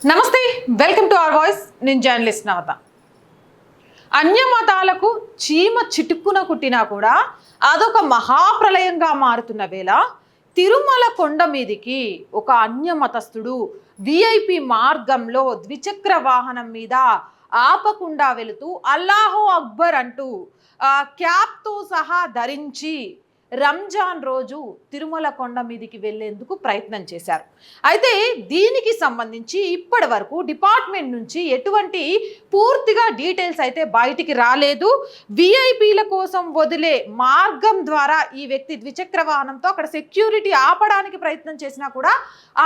నమస్తే welcome to our voice నేను journalist Navata అన్య మతాలకు చీమ చిటుక్కున కుట్టినా కూడా అదొక మహాప్రలయంగా మారుతున్న వేళ తిరుమల కొండ మీదికి ఒక అన్య మతస్థుడు విఐపి మార్గంలో ద్విచక్ర వాహనం మీద ఆపకుండా వెళుతూ అల్లాహో అక్బర్ అంటూ క్యాప్తో సహా ధరించి రంజాన్ రోజు తిరుమల కొండ మీదికి వెళ్ళేందుకు ప్రయత్నం చేశారు. అయితే దీనికి సంబంధించి ఇప్పటి వరకు డిపార్ట్మెంట్ నుంచి ఎటువంటి పూర్తిగా డీటెయిల్స్ అయితే బయటికి రాలేదు. విఐపీల కోసం వదిలే మార్గం ద్వారా ఈ వ్యక్తి ద్విచక్ర వాహనంతో అక్కడ సెక్యూరిటీ ఆపడానికి ప్రయత్నం చేసినా కూడా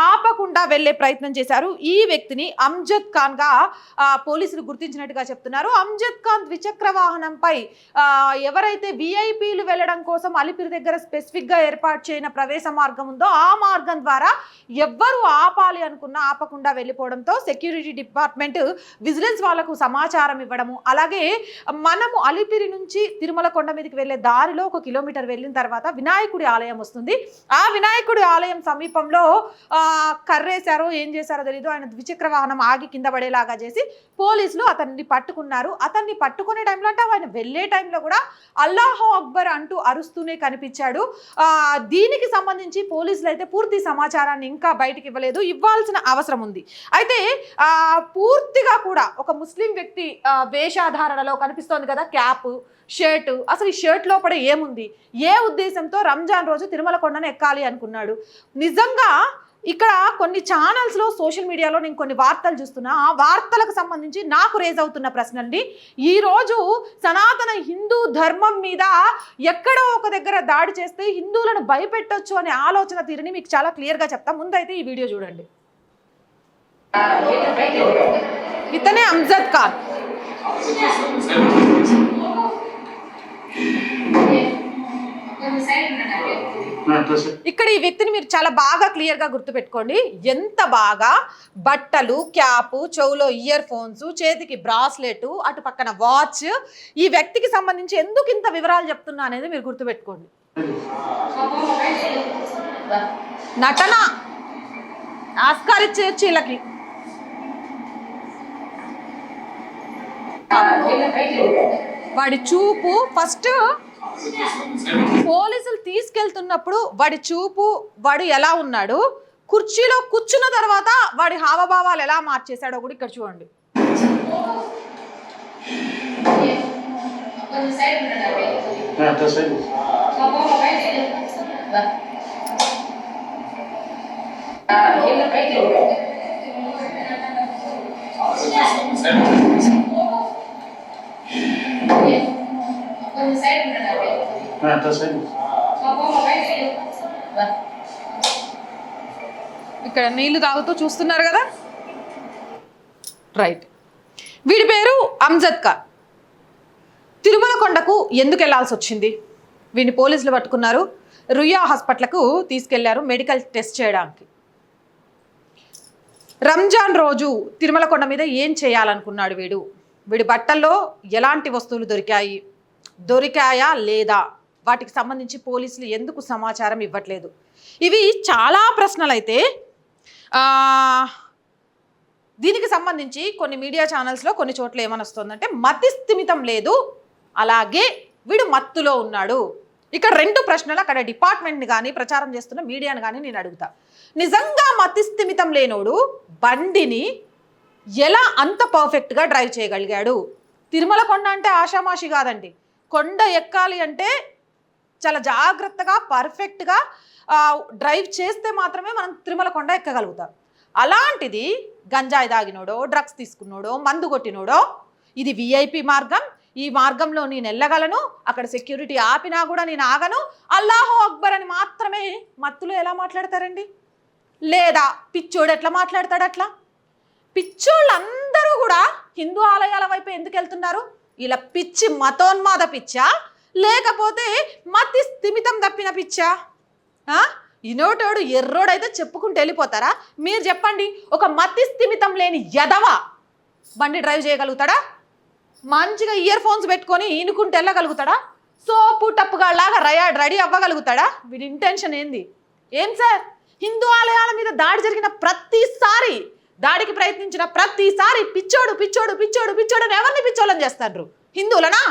ఆపకుండా వెళ్ళే ప్రయత్నం చేశారు. ఈ వ్యక్తిని అమ్జద్ ఖాన్గా పోలీసులు గుర్తించినట్టుగా చెప్తున్నారు. అమ్జద్ ఖాన్ ద్విచక్ర వాహనంపై ఎవరైతే విఐపీలు వెళ్ళడం కోసం అలిపిరి దగ్గర స్పెసిఫిక్గా ఏర్పాటు చేయన ప్రవేశ మార్గం ఉందో ఆ మార్గం ద్వారా ఎవ్వరు ఆపాలి అనుకున్నా ఆపకుండా వెళ్ళిపోవడంతో సెక్యూరిటీ డిపార్ట్మెంట్ విజిలెన్స్ వాళ్ళకు సమాచారం ఇవ్వడము. అలాగే మనము అలిపిరి నుంచి తిరుమల కొండ మీదకి వెళ్ళే దారిలో ఒక కిలోమీటర్ వెళ్ళిన తర్వాత వినాయకుడి ఆలయం వస్తుంది. ఆ వినాయకుడి ఆలయం సమీపంలో కర్రేశారో ఏం చేశారో తెలీదు. ఆయన ద్విచక్ర వాహనం ఆగి కింద పడేలాగా చేసి పోలీసులు అతన్ని పట్టుకున్నారు. అతన్ని పట్టుకునే టైంలో అంటే ఆయన వెళ్ళే టైంలో కూడా అల్లాహో అక్బర్ అంటూ అరుస్తూనే కనిపి ఆ, దీనికి సంబంధించి పోలీసులు అయితే పూర్తి సమాచారాన్ని ఇంకా బయటికి ఇవ్వలేదు. ఇవ్వాల్సిన అవసరం ఉంది. అయితే పూర్తిగా కూడా ఒక ముస్లిం వ్యక్తి వేషాధారణలో కనిపిస్తోంది కదా క్యాప్ షర్ట్. అసలు ఈ షర్ట్ లోపల ఏముంది? ఏ ఉద్దేశంతో రంజాన్ రోజు తిరుమల కొండను ఎక్కాలి అనుకున్నాడు? నిజంగా ఇక్కడ కొన్ని ఛానల్స్లో సోషల్ మీడియాలో నేను కొన్ని వార్తలు చూస్తున్నా. ఆ వార్తలకు సంబంధించి నాకు రేజ్ అవుతున్న ప్రశ్నల్ని ఈరోజు సనాతన హిందూ ధర్మం మీద ఎక్కడో ఒక దగ్గర దాడి చేస్తే హిందువులను భయపెట్టొచ్చు అనే ఆలోచన తీరుని మీకు చాలా క్లియర్గా చెప్తా. ముందైతే ఈ వీడియో చూడండి. ఇతనే అంజద్ ఖాన్. ఇక్కడ ఈ వ్యక్తిని మీరు చాలా బాగా క్లియర్గా గుర్తుపెట్టుకోండి. ఎంత బాగా బట్టలు క్యాప్ చెవులో ఇయర్ ఫోన్స్ చేతికి బ్రాస్లెట్ అటు పక్కన వాచ్ ఈ వ్యక్తికి సంబంధించి ఎందుకు ఇంత వివరాలు చెప్తున్నా అనేది మీరు గుర్తుపెట్టుకోండి. నటన ఆస్కార్ ఇచ్చేయచ్చు వీళ్ళకి వాడి చూపు ఫస్ట్ పోలీసులు తీసుకెళ్తున్నప్పుడు వాడి చూపు వాడు ఎలా ఉన్నాడు? కుర్చీలో కూర్చున్న తర్వాత వాడి హావభావాలు ఎలా మార్చేశాడో కూడా ఇక్కడ చూడండి. ఇక్కడ నీళ్ళు తాగుతూ చూస్తున్నారు కదా? రైట్ వీడి పేరు అంజద్ ఖాన్. తిరుమల కొండకు ఎందుకు వెళ్ళాల్సి వచ్చింది? వీడిని పోలీసులు పట్టుకున్నారు. రుయా హాస్పిటల్కు తీసుకెళ్ళారు మెడికల్ టెస్ట్ చేయడానికి. రంజాన్ రోజు తిరుమల కొండ మీద ఏం చేయాలనుకున్నాడు వీడు? వీడి బట్టల్లో ఎలాంటి వస్తువులు దొరికాయి? దొరికాయా లేదా? వాటికి సంబంధించి పోలీసులు ఎందుకు సమాచారం ఇవ్వట్లేదు? ఇవి చాలా ప్రశ్నలు అయితే దీనికి సంబంధించి కొన్ని మీడియా ఛానల్స్లో కొన్ని చోట్ల ఏమనొస్తుందంటే మతి స్థిమితం లేదు అలాగే వీడు మత్తులో ఉన్నాడు. ఇక్కడ రెండు ప్రశ్నలు అక్కడ డిపార్ట్మెంట్ని కానీ ప్రచారం చేస్తున్న మీడియాను కానీ నేను అడుగుతా. నిజంగా మతి స్థిమితం లేనోడు బండిని ఎలా అంత పర్ఫెక్ట్గా డ్రైవ్ చేయగలిగాడు? తిరుమల కొండ అంటే ఆషామాషి కాదండి. కొండ ఎక్కాలి అంటే చాలా జాగ్రత్తగా పర్ఫెక్ట్గా డ్రైవ్ చేస్తే మాత్రమే మనం తిరుమల కొండ ఎక్కగలుగుతాం. అలాంటిది గంజాయి తాగినోడో డ్రగ్స్ తీసుకున్నోడో మందు కొట్టినోడో ఇది విఐపి మార్గం. ఈ మార్గంలో నేను వెళ్ళగలను అక్కడ సెక్యూరిటీ ఆపినా కూడా నేను ఆగను. అల్లాహో అక్బర్ అని మాత్రమే మత్తులో ఎలా మాట్లాడతారండి? లేదా పిచ్చోడు ఎట్లా మాట్లాడతాడు అట్లా? పిచ్చోళ్ళందరూ కూడా హిందూ ఆలయాల వైపు ఎందుకు వెళ్తున్నారు ఇలా పిచ్చి మతోన్మాద పిచ్చా? లేకపోతే మతి స్థిమితం తప్పిన పిచ్చా? ఇనోటోడు ఎర్రోడైతే చెప్పుకుంటూ వెళ్ళిపోతారా? మీరు చెప్పండి ఒక మతి స్థిమితం లేని యదవ బండి డ్రైవ్ చేయగలుగుతాడా? మంచిగా ఇయర్ ఫోన్స్ పెట్టుకొని ఈనుకుంటూ వెళ్ళగలుగుతాడా? సోపు టప్పుగాళ్ళలాగా రయా రెడీ అవ్వగలుగుతాడా? వీడి ఇంటెన్షన్ ఏంది? ఏం సార్? హిందూ ఆలయాల మీద దాడి జరిగిన ప్రతిసారి దాడికి ప్రయత్నించిన ప్రతిసారి పిచ్చోడు పిచ్చోడు పిచ్చోడు పిచ్చోడు అని ఎవరిని పిచ్చోళ్ళని చేస్తారు హిందువులనా?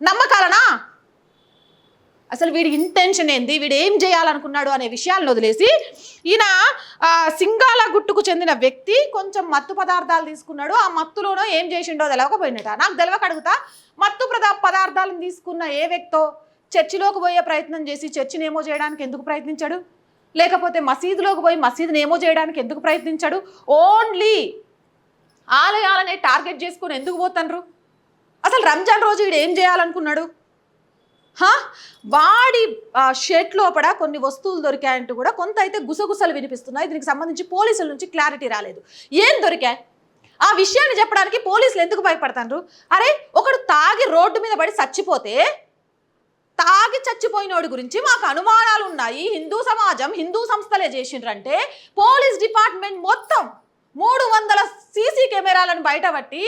నమ్మకాలనా? అసలు వీడి ఇంటెన్షన్ ఏంది? వీడు ఏం చేయాలనుకున్నాడు అనే విషయాలను వదిలేసి ఈయన సింగాల గుట్టుకు చెందిన వ్యక్తి కొంచెం మత్తు పదార్థాలు తీసుకున్నాడు. ఆ మత్తులోనో ఏం చేసిండో తెలవకపోయినట. నాకు తెలవక అడుగుతా. మత్తు పదార్థాలను తీసుకున్న ఏ వ్యక్తో చర్చిలోకి పోయే ప్రయత్నం చేసి చర్చిని ఏమో చేయడానికి ఎందుకు ప్రయత్నించాడు? లేకపోతే మసీదులోకి పోయి మసీదుని ఏమో చేయడానికి ఎందుకు ప్రయత్నించాడు? ఓన్లీ ఆలయాలనే టార్గెట్ చేసుకుని ఎందుకు పోతాన్రు అసలు రంజాన్ రోజు వీడు ఏం చేయాలనుకున్నాడు? వాడి షర్ట్ లోపల కొన్ని వస్తువులు దొరికాయంటూ కూడా కొంత అయితే గుసగుసలు వినిపిస్తున్నాయి. దీనికి సంబంధించి పోలీసుల నుంచి క్లారిటీ రాలేదు. ఏం దొరికాయి? ఆ విషయాన్ని చెప్పడానికి పోలీసులు ఎందుకు భయపడతారు అరే ఒకడు తాగి రోడ్డు మీద పడి చచ్చిపోతే తాగి చచ్చిపోయినోడి గురించి మాకు అనుమానాలు ఉన్నాయి హిందూ సమాజం హిందూ సంస్థలే చేసిండ్రంటే పోలీస్ డిపార్ట్మెంట్ మొత్తం మూడు వందల సీసీ కెమెరాలను బయటపట్టి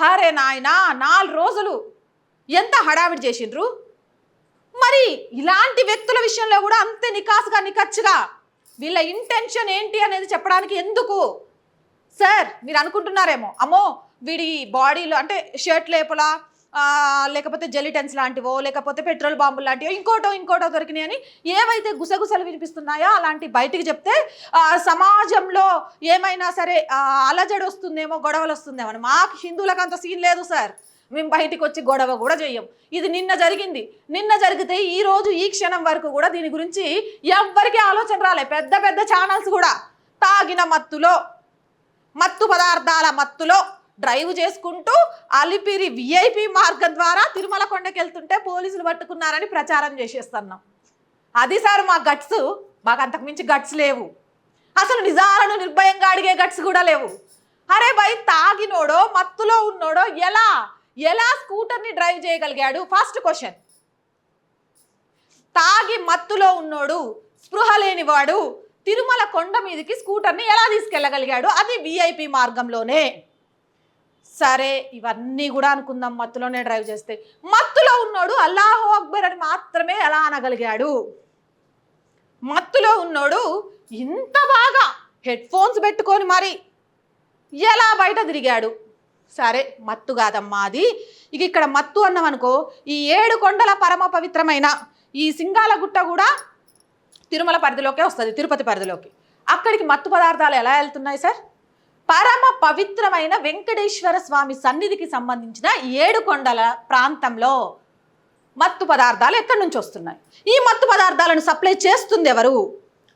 హరే నాయనా నాలుగు రోజులు ఎంత హడావిడి చేసిండ్రు? మరి ఇలాంటి వ్యక్తుల విషయంలో కూడా అంతే నికాసుగా నికచ్చుగా వీళ్ళ ఇంటెన్షన్ ఏంటి అనేది చెప్పడానికి ఎందుకు? సార్ మీరు అనుకుంటున్నారేమో. అమ్మో వీడి బాడీలో అంటే షర్ట్ లేపలా లేకపోతే జెలిటెన్స్ లాంటివో లేకపోతే పెట్రోల్ బాంబులు లాంటివో ఇంకోటో ఇంకోటో దొరికినాయని ఏవైతే గుసగుసలు వినిపిస్తున్నాయో అలాంటి బయటికి చెప్తే సమాజంలో ఏమైనా సరే అలజడి వస్తుందేమో గొడవలు వస్తుందేమో అని. మాకు హిందువులకు అంత సీన్ లేదు సార్. మేము బయటికి వచ్చి గొడవ కూడా చెయ్యం. ఇది నిన్న జరిగింది. నిన్న జరిగితే ఈ రోజు ఈ క్షణం వరకు కూడా దీని గురించి ఎవ్వరికీ ఆలోచన రాలే. పెద్ద పెద్ద ఛానల్స్ కూడా తాగిన మత్తులో మత్తు పదార్థాల మత్తులో డ్రైవ్ చేసుకుంటూ అలిపిరి విఐపి మార్గం ద్వారా తిరుమల కొండకి వెళ్తుంటే పోలీసులు పట్టుకున్నారని ప్రచారం చేసేస్తున్నాం. అది సార్ మా గట్స్. మాకు అంతకుమించి గట్స్ లేవు. అసలు నిజాలను నిర్భయంగా అడిగే గట్స్ కూడా లేవు. అరే భయ్ తాగినోడో మత్తులో ఉన్నోడో ఎలా? ఎలా స్కూటర్ని డ్రైవ్ చేయగలిగాడు? First question. తాగి మత్తులో ఉన్నోడు స్పృహ లేనివాడు తిరుమల కొండ మీదకి స్కూటర్ని ఎలా తీసుకెళ్ళగలిగాడు? అది విఐపి మార్గంలోనే. సరే ఇవన్నీ కూడా అనుకుందాం మత్తులోనే డ్రైవ్ చేస్తే. మత్తులో ఉన్నాడు అల్లాహో అక్బర్ అని మాత్రమే ఎలా అనగలిగాడు. మత్తులో ఉన్నోడు ఇంత బాగా హెడ్ ఫోన్స్ పెట్టుకొని మరి ఎలా బయట తిరిగాడు? సరే మత్తు కాదమ్మా అది. ఇక ఇక్కడ మత్తు అన్నామనుకో ఈ ఏడు కొండల పరమ పవిత్రమైన ఈ సింగాల గుట్ట కూడా తిరుమల పరిధిలోకే వస్తుంది తిరుపతి పరిధిలోకి. అక్కడికి మత్తు పదార్థాలు ఎలా వెళ్తున్నాయి సార్? పరమ పవిత్రమైన వెంకటేశ్వర స్వామి సన్నిధికి సంబంధించిన ఏడు కొండల ప్రాంతంలో మత్తు పదార్థాలు ఎక్కడి నుంచి వస్తున్నాయి? ఈ మత్తు పదార్థాలను సప్లై చేస్తుంది ఎవరు?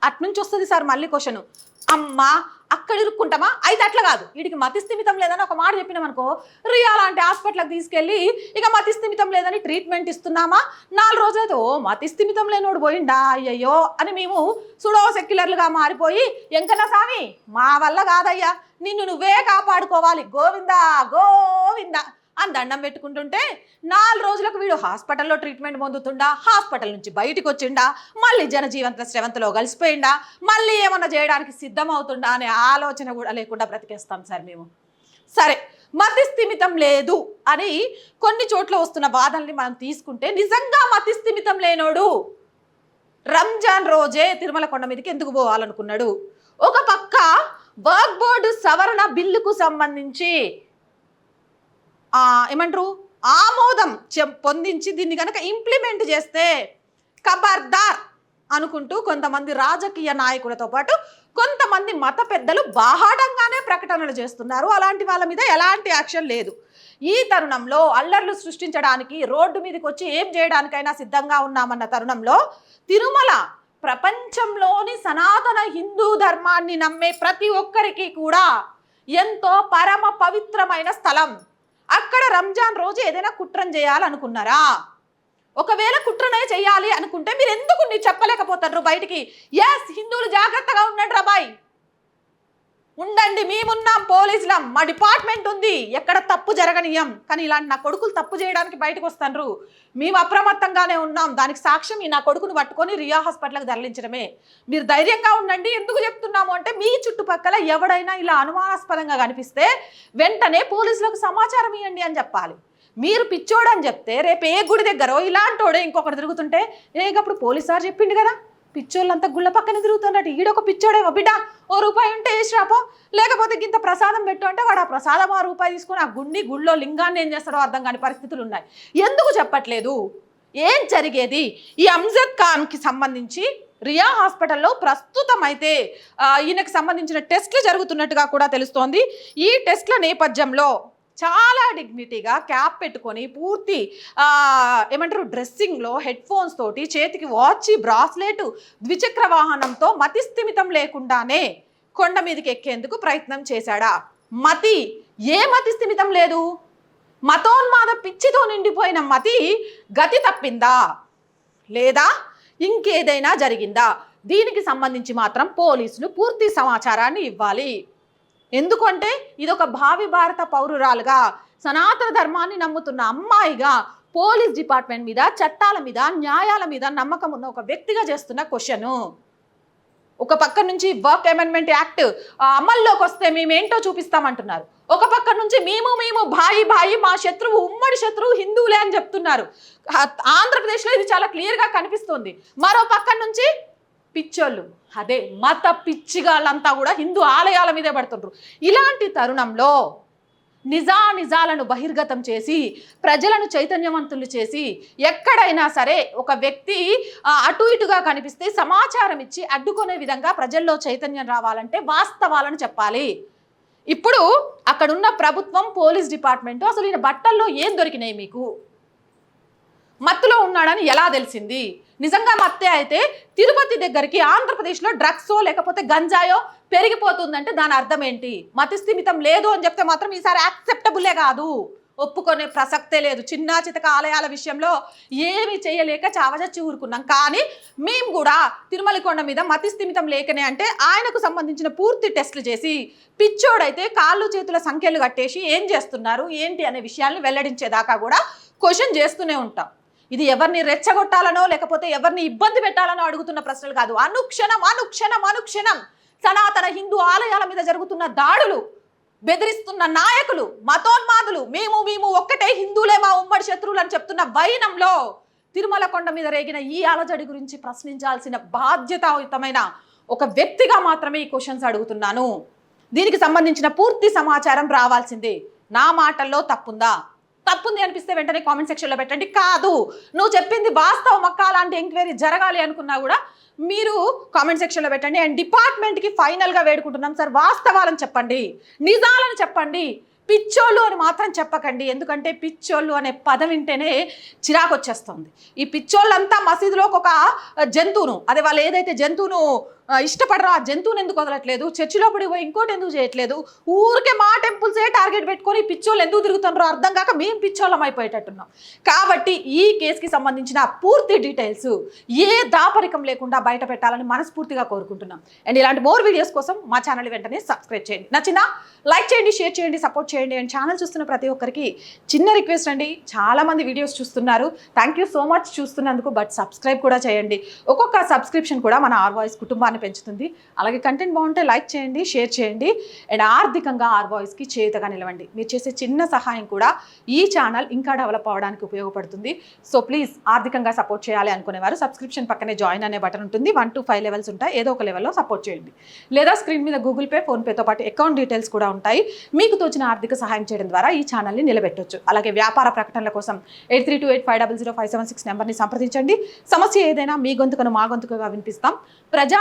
అట్నుంచి వస్తుంది సార్ మళ్ళీ క్వశ్చన్. అమ్మా అక్కడ ఇరుక్కుంటామా? అయితే అట్లా కాదు. వీడికి మతిస్థిమితం లేదని ఒక మాట చెప్పినామనుకో రియా లాంటి హాస్పిటల్కి తీసుకెళ్ళి ఇక మతిస్థిమితం లేదని ట్రీట్మెంట్ ఇస్తున్నామా? నాలుగు రోజులతో ఓ మతిస్థిమితం లేనోడు పోయిండా? అయ్యయ్యో అని మేము సుడో సెక్యులర్లుగా మారిపోయి ఎంకన్నా స్వామి మా వల్ల కాదయ్యా. నిన్ను నువ్వే కాపాడుకోవాలి. గోవిందా గోవిందా అని దండం పెట్టుకుంటుంటే నాలుగు రోజులకు వీడు హాస్పిటల్లో ట్రీట్మెంట్ పొందుతుండా హాస్పిటల్ నుంచి బయటకు వచ్చిండా మళ్ళీ జనజీవంత శ్రవంతలో కలిసిపోయిండా మళ్ళీ ఏమన్నా చేయడానికి సిద్ధమవుతుండా అనే ఆలోచన కూడా లేకుండా బ్రతికేస్తాం సార్ మేము. సరే మతి స్థిమితం లేదు అని కొన్ని చోట్ల వస్తున్న వాదనని మనం తీసుకుంటే నిజంగా మతి స్థిమితం లేనోడు రంజాన్ రోజే తిరుమల కొండ మీదకి ఎందుకు పోవాలనుకున్నాడు? ఒక పక్క వర్క్ సవరణ బిల్లుకు సంబంధించి ఏమంటారు? ఆమోదం పొందించి దీన్ని కనుక ఇంప్లిమెంట్ చేస్తే ఖబర్దార్ అనుకుంటూ కొంతమంది రాజకీయ నాయకులతో పాటు కొంతమంది మత పెద్దలు బాహాటంగానే ప్రకటనలు చేస్తున్నారు. అలాంటి వాళ్ళ మీద ఎలాంటి యాక్షన్ లేదు. ఈ తరుణంలో అల్లర్లు సృష్టించడానికి రోడ్డు మీదకి వచ్చి ఏం చేయడానికైనా సిద్ధంగా ఉన్నామన్న తరుణంలో తిరుమల ప్రపంచంలోని సనాతన హిందూ ధర్మాన్ని నమ్మే ప్రతి ఒక్కరికి కూడా ఎంతో పరమ పవిత్రమైన స్థలం. అక్కడ రంజాన్ రోజు ఏదైనా కుట్రం చేయాలనుకున్నారా? ఒకవేళ కుట్రనే చేయాలి అనుకుంటే మీరు ఎందుకు నీ చెప్పలేకపోతారు బయటికి? ఎస్ హిందువులు జాగ్రత్తగా ఉండండి రాబాయ్. ఉండండి మేమున్నాం పోలీసులం. మా డిపార్ట్మెంట్ ఉంది. ఎక్కడ తప్పు జరగనీయం. కానీ ఇలాంటి నా కొడుకులు తప్పు చేయడానికి బయటకు వస్తారు మేము అప్రమత్తంగానే ఉన్నాం. దానికి సాక్ష్యం ఈ నా కొడుకును పట్టుకొని రియా హాస్పిటల్కి తరలించడమే. మీరు ధైర్యంగా ఉండండి. ఎందుకు చెప్తున్నాము అంటే మీ చుట్టుపక్కల ఎవడైనా ఇలా అనుమానాస్పదంగా కనిపిస్తే వెంటనే పోలీసులకు సమాచారం ఇవ్వండి అని చెప్పాలి. మీరు పిచ్చోడని చెప్తే రేపు ఏ గుడి దగ్గర ఇలాంటోడే ఇంకొకటి తిరుగుతుంటే ఏ అప్పుడు పోలీస్ సార్ చెప్పిండు కదా. పిచ్చోళ్ళంతా గుళ్ళ పక్కన తిరుగుతున్నట్టు. ఈడొక పిచ్చోడేమో బిడ్డ ఓ రూపాయి ఉంటే వేసి లేకపోతే గింత ప్రసాదం పెట్టు అంటే వాడు ఆ ప్రసాదం ఆ రూపాయి తీసుకొని ఆ గుండి గుళ్ళో లింగాన్ని ఏం చేస్తాడో అర్థం కాని పరిస్థితులు ఉన్నాయి. ఎందుకు చెప్పట్లేదు? ఏం జరిగేది? ఈ అంజద్ ఖాన్కి సంబంధించి రియా హాస్పిటల్లో ప్రస్తుతం అయితే ఈయనకు సంబంధించిన టెస్ట్లు జరుగుతున్నట్టుగా కూడా తెలుస్తోంది. ఈ టెస్ట్ల నేపథ్యంలో చాలా డిగ్నిటీగా క్యాప్ పెట్టుకొని పూర్తి ఏమంటారు డ్రెస్సింగ్లో హెడ్ ఫోన్స్ తోటి చేతికి వాచ్ బ్రాస్లెట్ ద్విచక్ర వాహనంతో మతి స్థిమితం లేకుండానే కొండ మీదకి ఎక్కేందుకు ప్రయత్నం చేశాడా? మతి ఏ మతి స్థిమితం లేదు? మతోన్మాద పిచ్చితో నిండిపోయిన మతి గతి తప్పిందా? లేదా ఇంకేదైనా జరిగిందా? దీనికి సంబంధించి మాత్రం పోలీసులు పూర్తి సమాచారాన్ని ఇవ్వాలి. ఎందుకంటే ఇదొక భావి భారత పౌరురాలుగా సనాతన ధర్మాన్ని నమ్ముతున్న అమ్మాయిగా పోలీస్ డిపార్ట్మెంట్ మీద చట్టాల మీద న్యాయాల మీద నమ్మకం ఉన్న ఒక వ్యక్తిగా చేస్తున్న క్వశ్చన్. ఒక పక్క నుంచి వర్క్ అమెండ్మెంట్ యాక్ట్ అమల్లోకి వస్తే మేమేంటో చూపిస్తామంటున్నారు. ఒక పక్క నుంచి మేము మేము భాయి భాయి మా శత్రువు ఉమ్మడి శత్రువు హిందువులే అని చెప్తున్నారు. ఆంధ్రప్రదేశ్లో ఇది చాలా క్లియర్గా కనిపిస్తుంది. మరో పక్క నుంచి పిచ్చోళ్ళు. అదే మత పిచ్చిగాళ్ళంతా కూడా హిందూ ఆలయాల మీదే పడుతుండ్రు. ఇలాంటి తరుణంలో నిజా నిజాలను బహిర్గతం చేసి ప్రజలను చైతన్యవంతులు చేసి ఎక్కడైనా సరే ఒక వ్యక్తి అటు ఇటుగా కనిపిస్తే సమాచారం ఇచ్చి అడ్డుకునే విధంగా ప్రజల్లో చైతన్యం రావాలంటే వాస్తవాలను చెప్పాలి. ఇప్పుడు అక్కడున్న ప్రభుత్వం పోలీస్ డిపార్ట్మెంట్ అసలు ఈయన బట్టల్లో ఏం దొరికినాయి మీకు? మత్తులో ఉన్నాడని ఎలా తెలిసింది? నిజంగా మత్తే అయితే తిరుపతి దగ్గరికి ఆంధ్రప్రదేశ్లో డ్రగ్సో లేకపోతే గంజాయో పెరిగిపోతుందంటే దాని అర్థం ఏంటి? మతి స్థిమితం లేదు అని చెప్తే మాత్రం ఈసారి యాక్సెప్టబులే కాదు. ఒప్పుకునే ప్రసక్తే లేదు. చిన్న చితక ఆలయాల విషయంలో ఏమి చేయలేక చావచచ్చి ఊరుకున్నాం కానీ మేము కూడా తిరుమల కొండ మీద మతి స్థిమితం లేకనే అంటే ఆయనకు సంబంధించిన పూర్తి టెస్టులు చేసి పిచ్చోడైతే కాళ్ళు చేతుల సంఖ్యలు కట్టేసి ఏం చేస్తున్నారు? ఏంటి అనే విషయాల్ని వెల్లడించేదాకా కూడా క్వశ్చన్ చేస్తూనే ఉంటాం. ఇది ఎవరిని రెచ్చగొట్టాలనో లేకపోతే ఎవరిని ఇబ్బంది పెట్టాలనో అడుగుతున్న ప్రశ్నలు కాదు. అనుక్షణం అనుక్షణం అనుక్షణం సనాతన హిందూ ఆలయాల మీద జరుగుతున్న దాడులు బెదిరిస్తున్న నాయకులు మతోన్మాదులు మేము మేము ఒక్కటే హిందువులే మా ఉమ్మడి శత్రువులు అని చెప్తున్న వైనంలో తిరుమల కొండ మీద రేగిన ఈ అలజడి గురించి ప్రశ్నించాల్సిన బాధ్యతాయుతమైన ఒక వ్యక్తిగా మాత్రమే ఈ క్వశ్చన్స్ అడుగుతున్నాను. దీనికి సంబంధించిన పూర్తి సమాచారం రావాల్సిందే. నా మాటల్లో తప్పుందా? తప్పుంది అనిపిస్తే వెంటనే కామెంట్ సెక్షన్లో పెట్టండి. కాదు నువ్వు చెప్పింది వాస్తవం అక్క అలాంటి ఎంక్వైరీ జరగాలి అనుకున్నా కూడా మీరు కామెంట్ సెక్షన్లో పెట్టండి. అండ్ డిపార్ట్మెంట్కి ఫైనల్గా వేడుకుంటున్నాం సార్. వాస్తవాలను చెప్పండి. నిజాలను చెప్పండి. పిచ్చోళ్ళు అని మాత్రం చెప్పకండి. ఎందుకంటే పిచ్చోళ్ళు అనే పదం వింటేనే చిరాకు వచ్చేస్తుంది. ఈ పిచ్చోళ్ళంతా మసీదులోకి ఒక జంతువును అదే వాళ్ళు ఏదైతే జంతువును ఇష్టపడరా. ఆ జంతువుని ఎందుకు వదలట్లేదు? చర్చిలో పడి పోయి ఇంకోటి ఎందుకు చేయట్లేదు? ఊరికే మా టెంపుల్సే టార్గెట్ పెట్టుకొని పిచ్చోళ్ళు ఎందుకు తిరుగుతున్నారో అర్థం కాక మేము పిచ్చోళ్ళం అయిపోయేటట్టున్నాం. కాబట్టి ఈ కేసుకి సంబంధించిన పూర్తి డీటెయిల్స్ ఏ దాపరికం లేకుండా బయట పెట్టాలని మనస్ఫూర్తిగా కోరుకుంటున్నాం. అండ్ ఇలాంటి మోర్ వీడియోస్ కోసం మా ఛానల్ వెంటనే సబ్స్క్రైబ్ చేయండి. నచ్చిన లైక్ చేయండి షేర్ చేయండి సపోర్ట్ చేయండి. అండ్ ఛానల్ చూస్తున్న ప్రతి ఒక్కరికి చిన్న రిక్వెస్ట్ అండి. చాలామంది వీడియోస్ చూస్తున్నారు. థ్యాంక్ యూ సో మచ్ చూస్తున్నందుకు. బట్ సబ్స్క్రైబ్ కూడా చేయండి. ఒక్కొక్క సబ్స్క్రిప్షన్ కూడా మన ఆర్ వాయిస్ కుటుంబాన్ని పెంచుతుంది. అలాగే కంటెంట్ బాగుంటే లైక్ చేయండి షేర్ చేయండి. అండ్ ఆర్థికంగా ఆర్ బాయ్స్కి చేతగా నిలవండి. మీరు చేసే చిన్న సహాయం కూడా ఈ ఛానల్ ఇంకా డెవలప్ అవ్వడానికి ఉపయోగపడుతుంది. సో ప్లీజ్ ఆర్థికంగా సపోర్ట్ చేయాలి అనుకునేవారు సబ్స్క్రిప్షన్ పక్కనే జాయిన్ అనే బటన్ ఉంటుంది. వన్ టు ఫైవ్ లెవెల్స్ ఉంటాయి. ఏదో ఒక లెవెల్లో సపోర్ట్ చేయండి. లేదా స్క్రీన్ మీద గూగుల్ పే ఫోన్పేతో పాటు అకౌంట్ డీటెయిల్స్ కూడా ఉంటాయి. మీకు తోచిన ఆర్థిక సహాయం చేయడం ద్వారా ఈ ఛానల్ని నిలబెట్టొచ్చు. అలాగే వ్యాపార ప్రకటనల కోసం eight three two eight five double zero five seven six నెంబర్ని సంప్రదించండి. సమస్య ఏదైనా మీ గొంతుకను మా గొంతుకగా వినిపిస్తాం. ప్రజా